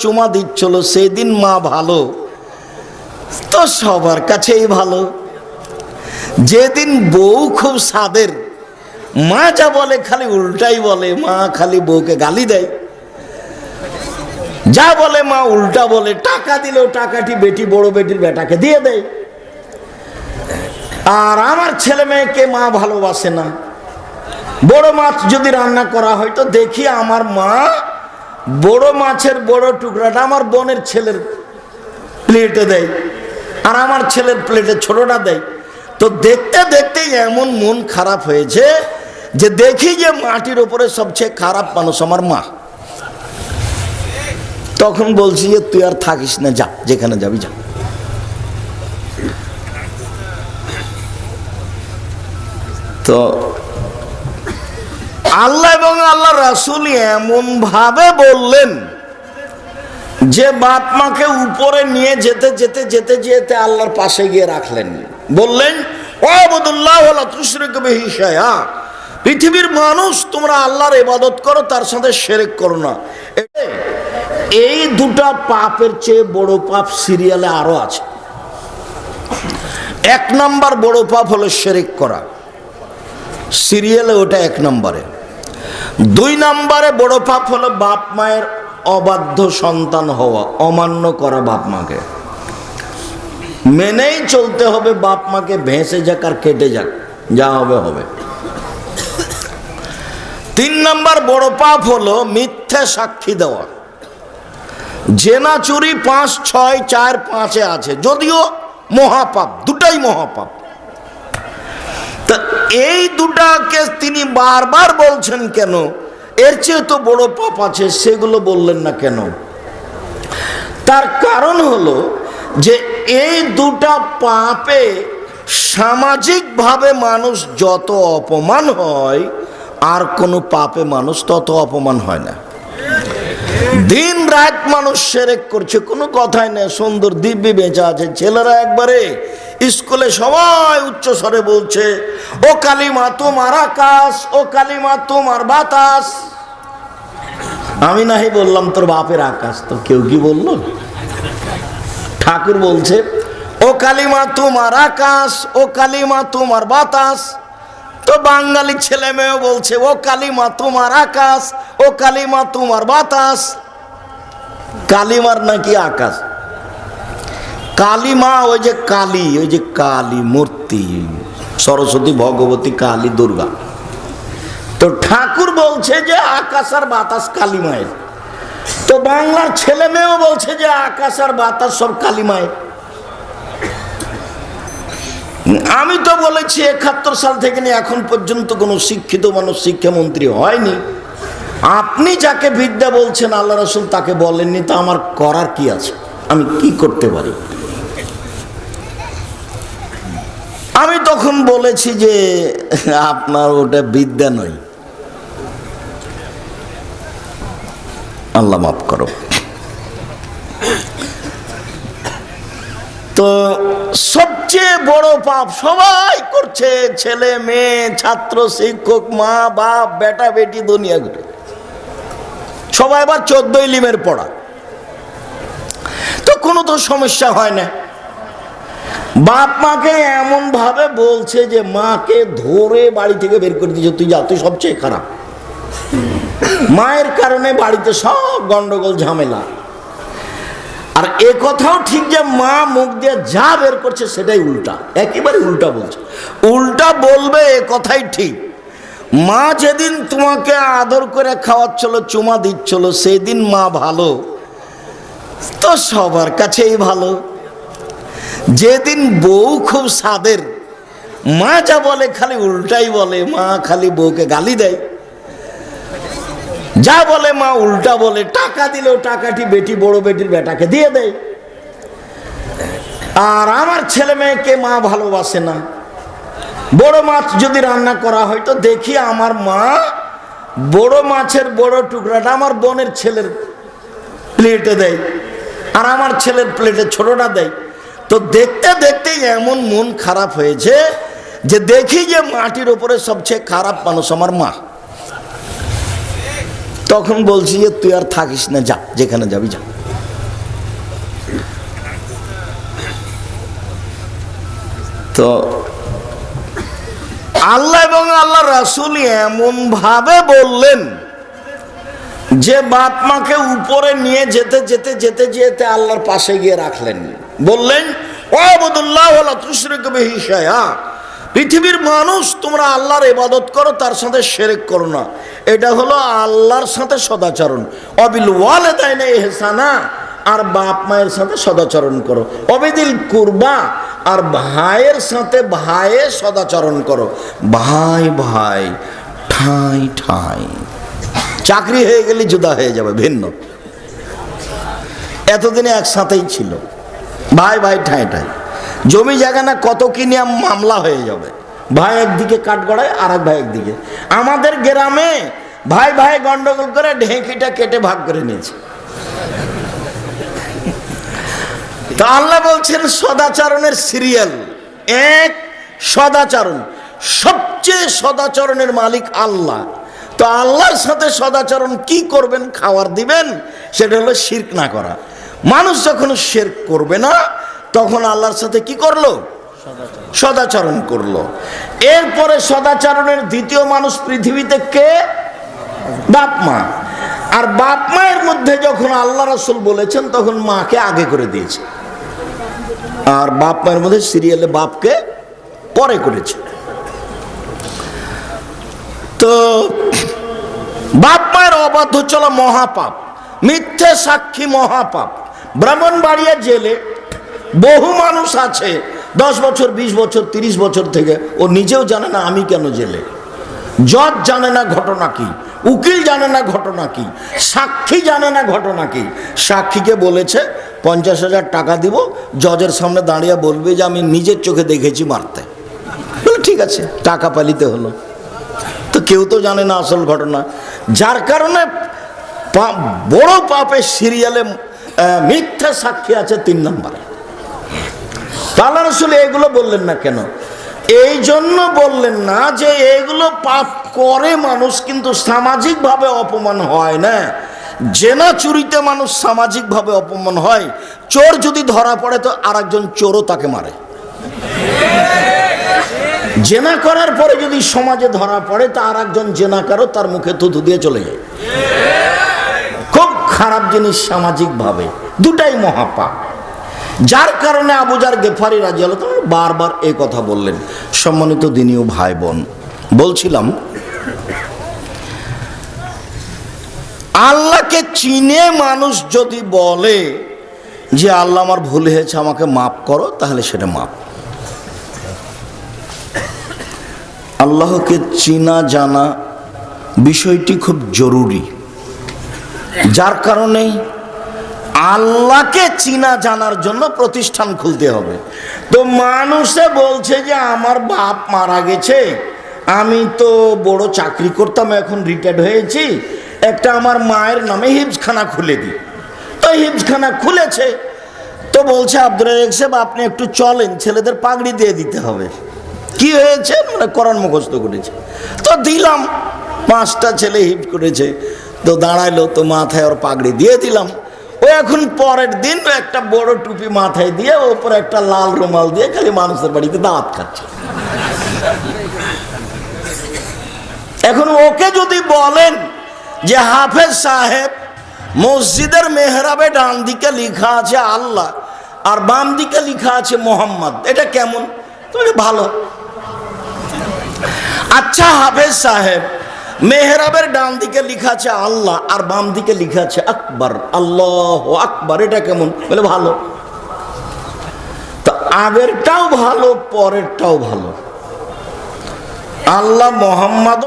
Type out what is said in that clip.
চুমা দিচ্ছিল, সেদিন মা ভালো, তো সবার কাছেই ভালো। যেদিন বউ খুব সাদের মা যা বলে খালি উল্টাই বলে, মা খালি বউকে গালি দেয়। যা বলে মা উল্টা বলে, টাকা দিলেও টাকাটি বেটি, বড় বেটির বেটাকে দিয়ে দেয়। আর আমার ছেলে মেয়েকে মা ভালোবাসে না। বড় মাছ যদি রান্না করা হয়, তো দেখি আমার মা বড় মাছের বড় টুকরাটা আমার বোনের ছেলের প্লেটে দেয় আর আমার ছেলের প্লেটে ছোটটা দেয়। তো দেখতে দেখতে এমন মন খারাপ হয়েছে যে দেখি যে মাটির ওপরে সবচেয়ে খারাপ মানুষ আমার মা। তখন বলছি যে তুই আর থাকিস না, যা, যেখানে যাবি যা। তো আল্লাহ এবং আল্লাহ রাসুল এমন ভাবে বললেন যে বাপ মাকে উপরে নিয়ে যেতে যেতে যেতে যেতে আল্লাহর পাশে গিয়ে রাখলেন। বললেন পৃথিবীর মানুষ, তোমরা আল্লাহর ইবাদত করো, তার সাথে সেরেক করো না। এই দুটা পাপের চেয়ে বড় পাপ সিরিয়ালে আরও আছে। এক নাম্বার বড় পাপ হলো সেরেক করা। সিরিয়ালে ওটা এক নম্বরে। দুই নম্বরে বড় পাপ হলো বাপ মায়ের অবাধ্য সন্তান হওয়া, অমান্য করা বাপ মাকে। মেনেই চলতে হবে, বাপ মাকে ভেসে যাক আর কেটে যাক, যা হবে হবে। তিন নম্বর বড় পাপ হলো মিথ্যে সাক্ষী দেওয়া। জেনা চুরি পাঁচ, ছয়, চার, পাঁচে আছে, যদিও মহাপাপ, দুটাই মহাপাপ। এই দুটাকে তিনি বারবার বলছেন কেন? এর চেয়ে তো বড় পাপ আছে, সেগুলো বললেন না কেন? তার কারণ হলো যে এই দুটা পাপে সামাজিকভাবে মানুষ যত অপমান হয়, আর কোনো পাপে মানুষ তত অপমান হয় না। দিন রাত মানুষ সেরেক করছে, কোনো কথাই নেই, সুন্দর দিব্যি বেঁচে আছে ছেলেরা একবারে স্কুলে সবাই উচ্চ স্বরে বলছে, ও কালিমা, তোমার আকাশ, ও কালিমা, তোমার বাতাস। আমি নাহি বললাম, তোর বাপের আকাশ। তো কেউ কি বলল? ঠাকুর বলছে, ও কালিমা, তোমার আকাশ, ও কালিমা, তোমার বাতাস। তো বাঙালি ছেলে মেয়েও বলছে, ও কালিমা, তোমার আকাশ, ও কালিমা, তোমার বাতাস। কালিমার নাকি আকাশ? কালিমা, ওই যে কালী, ওই যে কালী মূর্তি। সরস্বতী, ভগবতী, কালী, দুর্গা। তো ঠাকুর বলছে যে আকাশ আর বাতাস কালিমায়ের। তো বাংলার ছেলে মেয়েও বলছে যে আকাশ আর বাতাস সব কালিমায়ের। আমি তো বলেছি একাত্তর সাল থেকে নিয়ে এখন পর্যন্ত কোনো শিক্ষিত মানুষ, শিক্ষামন্ত্রী হয়নি। আপনি যাকে বিদ্যা বলছেন, আল্লাহ রসুল তাকে বলেননি, তা আমার করার কি আছে? আমি কি করতে পারি? তখন বলেছি যে আপনার ওটা বিদ্যা নয়। আল্লাহ মাফ করো। তো সবচেয়ে বড় পাপ সবাই করছে, ছেলে, মেয়ে, ছাত্র, শিক্ষক, মা, বাপ, বেটা, বেটি, দুনিয়া ঘুরে। সবাই আবার চোদ্দ ইলিমের পড়া। তো কোনো তো সমস্যা হয় না। বাপ মাকে এমন ভাবে বলছে যে, মাকে ধরে বাড়ি থেকে বের করে দিয়েছে, তুই যা, তুই সবচেয়ে খারাপ। মায়ের কারণে বাড়িতে সব গন্ডগোল, ঝামেলা। আর এ কথাও ঠিক যে, মা মুখ দিয়ে যা বের করছে, সেটাই উল্টা। একেবারে উল্টা বলছে। উল্টা বলবে, এ কথাই ঠিক। মা যেদিন তোমাকে আদর করে খাওয়াচ্ছিল, চুমা দিচ্ছিল, সেদিন মা ভালো। তো সবার কাছেই ভালো। যেদিন বউ খুব সাদের, মা যা বলে খালি উল্টাই বলে, মা খালি বউকে গালি দেয়। যা বলে মা উল্টা বলে, টাকা দিলেও টাকাটি বেটি, বড় বেটির বেটাকে দিয়ে দেয়। আর আমার ছেলে মেয়েকে মা ভালোবাসে না। বড় মাছ যদি রান্না করা হয় তো দেখি আমার মা বড় মাছের বড় টুকরাটা আমার বোনের ছেলের প্লেটে দেয়, আর আমার ছেলের প্লেটে ছোটটা দেয়। তো দেখতে দেখতে এমন মন খারাপ হয়েছে যে দেখি যে মাটির ওপরে সবচেয়ে খারাপ মানুষ আমার মা। তখন বলছি যে তুই আর থাকিস না, যা, যেখানে যাবি যা। তো আল্লাহ এবং আল্লাহ রাসুল এমনভাবে বললেন যে বাপ মাকে উপরে নিয়ে যেতে যেতে যেতে যেতে আল্লাহর পাশে গিয়ে রাখলেন। বললেন পৃথিবীর মানুষ, তোমরা আল্লাহর ইবাদত করো, তার সাথে সেরেক করো না। এটা হলো আল্লাহর সাথে সদাচরণ। অবিল ওয়ালে তাই না এহসানা আর বাপ মায়ের সাথে সদাচরণ করো। অবিদিল কুরবা। আর ভাইয়ের সাথে ভাইয়ে সদাচরণ করো। ভাই ভাই, ঠাই ঠাই। চাকরি হয়ে গেলে জুদা হয়ে যাবে, ভিন্ন। এতদিনে একসাথেই ছিল। ভাই ভাই, ঠাই ঠাই। জমি জায়গা না কত কি নিয়ে মামলা হয়ে যাবে। ভাই একদিকে কাঠ গড়ায় আর এক ভাই একদিকে। আমাদের গ্রামে ভাই ভাই গন্ডগোল করে ঢেঁকিটা কেটে ভাগ করে নিয়েছে। তা আল্লাহ বলছেন, সদাচরণের সিরিয়াল। এক সদাচরণ। সবচেয়ে সদাচরণের মালিক আল্লাহ। তো আল্লাহর সাথে সদাচরণ কি করবেন খাওয়ার দিবেন সেটা হলো শির্ক না করা। মানুষ যখন শের করবে না তখন আল্লাহর সাথে কি করল? সদাচরণ করল। এরপরে সদাচরণের দ্বিতীয় মানুষ পৃথিবীতে কে? বাপ মা। আর বাপ মায়ের মধ্যে যখন আল্লাহ রসুল বলেছেন তখন মাকে আগে করে দিয়েছে। আর বাপ মায়ের মধ্যে সিরিয়ালে বাপকে পরে করেছে। তো বাপ মায়ের অবাধ্য চলা মহাপাপ, মিথ্যে সাক্ষী মহাপাপ। ব্রাহ্মণবাড়িয়া জেলে বহু মানুষ আছে, দশ বছর, বিশ বছর, তিরিশ বছর থেকে। ও নিজেও জানে না আমি কেন জেলে। জজ জানে না ঘটনা কি, উকিল জানে না ঘটনা কি, সাক্ষী জানে না ঘটনা কি। সাক্ষীকে বলেছে, পঞ্চাশ হাজার টাকা দিব, জজের সামনে দাঁড়িয়ে বলবে যে, আমি নিজের চোখে দেখেছি মারতে। ঠিক আছে, টাকা পালিতে হলো। কেউ তো জানে না আসল ঘটনা। যার কারণে বড় পাপের সিরিয়ালে মিথ্যা সাক্ষী আছে তিন নম্বরে। আল্লাহ রসুল এগুলো বললেন না কেন? এই জন্য বললেন না যে এগুলো পাপ করে মানুষ কিন্তু সামাজিকভাবে অপমান হয় না। জেনা চুরিতে মানুষ সামাজিকভাবে অপমান হয়। চোর যদি ধরা পড়ে তো আরেকজন চোরও তাকে মারে। জেনা করার পরে যদি সমাজে ধরা পড়ে, তা আর একজন জেনাকারও তার মুখে থুতু দিয়ে চলে যায়। খুব খারাপ জিনিস সামাজিকভাবে। দুটাই মহাপাপ। যার কারণে আবুজার গেফারি রাজি তাআলা বারবার এই কথা বললেন। সম্মানিত দিনীয় ভাই বোন বলছিলাম, আল্লাহকে চিনে মানুষ যদি বলে যে আল্লাহ আমার ভুল হয়েছে, আমাকে মাফ করো, তাহলে সেটা মাপ আল্লাহকে চিনা, জানা বিষয়টি খুব জরুরি। যার কারণে আল্লাহকে চিনা, জানার জন্য প্রতিষ্ঠান খুলতে হবে। তো মানুষে বলছে যে, আমার বাপ মারা গেছে, আমি তো বড় চাকরি করতাম, এখন রিটায়ার্ড হয়েছি। একটা আমার মায়ের নামে হিপসখানা খুলে দিই। তো হিপসখানা খুলেছে। তো বলছে আব্দুল সাহেব, আপনি একটু চলেন, ছেলেদের পাগড়ি দিয়ে দিতে হবে। কি হয়েছে? মানে করণ মুখস্থ করেছে। তো দিলাম, পাঁচটা ছেলে হিট করেছে। তো দাঁড়াইলো, তো মাথায় ওর পাগড়ি দিয়ে দিলাম। ও এখন পরের দিন একটা বড় টুপি মাথায় দিয়ে ওপরে একটা লাল রুমাল দিয়ে খালি মানুষের বাড়িতে দাঁত খাচ্ছে এখন ওকে যদি বলেন যে হাফেজ সাহেব, মসজিদের মেহরাবে ডান দিকে লেখা আছে আল্লাহ, আর বাম দিকে লিখা আছে মোহাম্মদ, এটা কেমন? তুমি ভালো। আচ্ছা হাফেজ সাহেব, মেহরাবের ডান দিকে লিখা আছে আল্লাহ আর বাম দিকে লিখা আছে আকবর। আল্লাহ আকবর, এটা কেমন? বলে ভালো। তো আগেরটাও ভালো, পরেরটাও ভালো। আল্লাহ মোহাম্মদ